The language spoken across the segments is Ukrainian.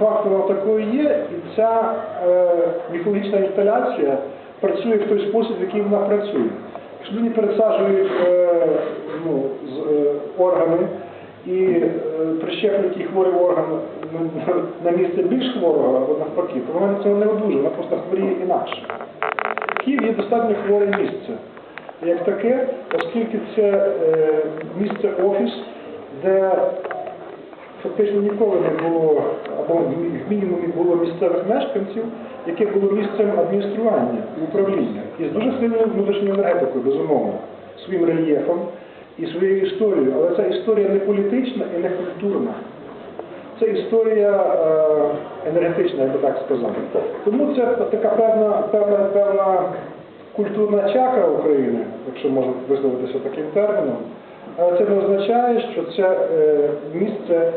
факту вона такою є, і ця е, міфологічна інсталяція працює в той спосіб, в який вона працює. Якщо людині пересаджують е, ну, з, е, органи і е, прищеплюють хворий орган на, на місце більш хворого або навпаки, то вона цього не одужує, вона просто хворіє інакше. Київ є достатньо хворе місце. Як таке, оскільки це е, місце офіс, де фактично ніколи не було, або в мінімумі було місцевих мешканців, яке було місцем адміністрування і управління. І з дуже сильною внутрішньою енергетикою, безумовно, своїм рельєфом і своєю історією. Але ця історія не політична і не культурна. Це історія е, енергетична, я би так сказав. Тому це така певна, певна, певна культурна чакра України, якщо можна висловитися таким терміном. Але це не означає, що це е, місце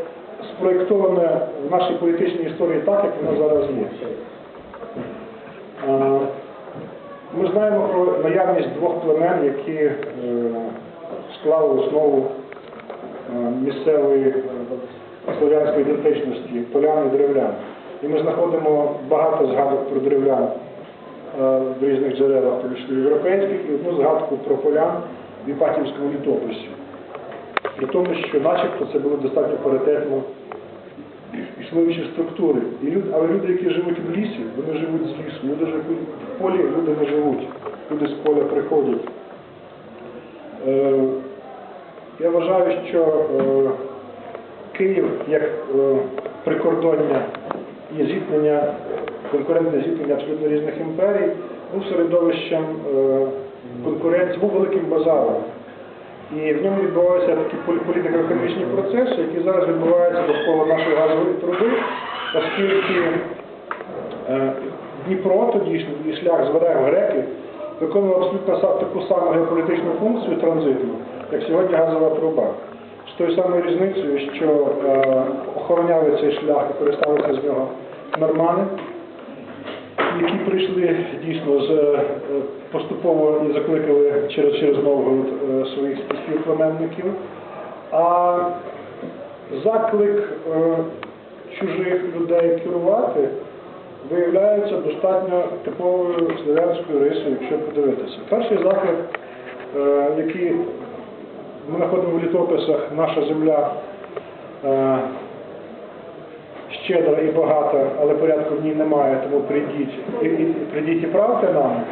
спроєктоване в нашій політичній історії так, як воно зараз є. Ми знаємо про наявність двох племен, які е, склали основу е, місцевої е, слов'янської ідентичності полян і древлян. І ми знаходимо багато згадок про древлян в різних джерелах, тому числі європейських, і одну згадку про полян в Іпатівському літописі. При тому, що начебто це були достатньо паритетно існуючі структури. І люд, але люди, які живуть в лісі, вони живуть з лісу. Люди живуть в полі, люди не живуть. Люди з поля приходять. Е, я вважаю, що е, Київ як е, прикордоння і зіткнення, конкурентне зіткнення абсолютно різних імперій, був середовищем е, конкуренції, був великим базаром. І в ньому відбуваються такі політико-економічні процеси, які зараз відбуваються довкола нашої газової труби, оскільки е, Дніпро тодішній шлях з ВРЕ в греки виконував абсолютно таку саму геополітичну функцію транзитну, як сьогодні газова труба. З тою самою різницею, що е, охороняли цей шлях і користалися з нього нормани, прийшли дійсно з е, поступово і закликали через, через Новгород е, своїх співплеменників. А заклик е, чужих людей керувати виявляється достатньо типовою слов'янською рисою, якщо подивитися. Перший заклик, який ми знаходимо в літописах наша земля. Щедра і багата, але порядку в ній немає, тому прийдіть і, і, прийдіть і правте нам.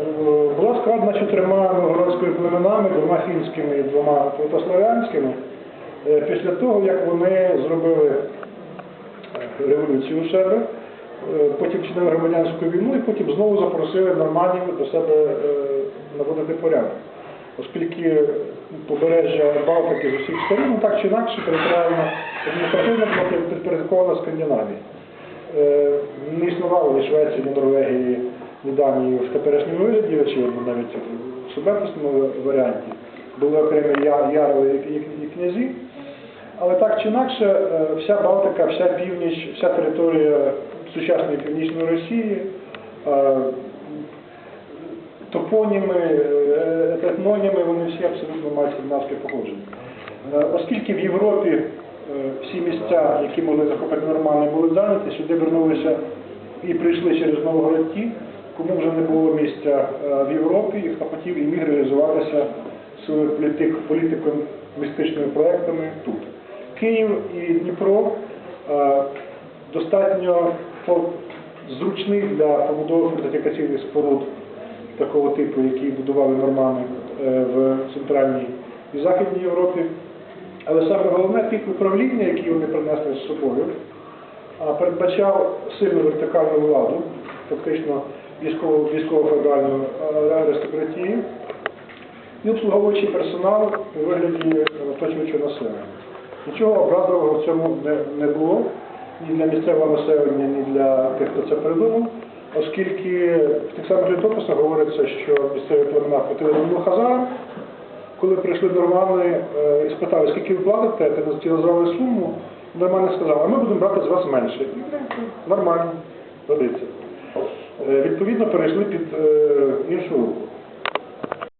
Е, Була складена чотирма новгородськими племенами, двома фінськими і двома протославянськими, е, після того, як вони зробили е, революцію у себе, потім чинили громадянську війну і потім знову запросили норманів до себе наводити порядок. Оскільки побережжя Балтики з усіх сторон, ну так чи інакше, територіально адміністративно було під- підпорядковано Скандинавії. Е, Не існувало ні Швеції, ні Норвегії, ні Данії в теперішньому вигляді, очевидно, навіть в субетосному варіанті. Були окремі ярови і князі. Але так чи інакше, е, вся Балтика, вся північ, вся територія сучасної північної Росії, е, топоніми, е, етноніми, вони всі абсолютно мають скандинавське походження. Е, Оскільки в Європі е, всі місця, які могли захопити нормально, були зайняті, сюди вернулися і прийшли через Новгород ті, кому вже не було місця в Європі, і хто хотів і міг реалізуватися своїми політик- політико-містичними проектами тут. Київ і Дніпро достатньо зручний для побудови фортифікаційних споруд такого типу, які будували нормани е, в Центральній і Західній Європі. Але саме головне тип управління, який вони принесли з собою, передбачав сильну вертикальну владу, фактично військово- військово-феодальну е, аристократію, і обслуговуючий персонал у вигляді е, оточуючого населення. Нічого образливого в цьому не було ні для місцевого населення, ні для тих, хто це придумав, оскільки в тих самих літописах говориться, що місцеві племена хотіли до хазарам, коли прийшли нормани е, і спитали, скільки ви платите, ти ті назвали суму, нормани сказали, а ми будемо брати з вас менше. І, Нормально, годиться. Е, Відповідно, перейшли під е, іншу руку.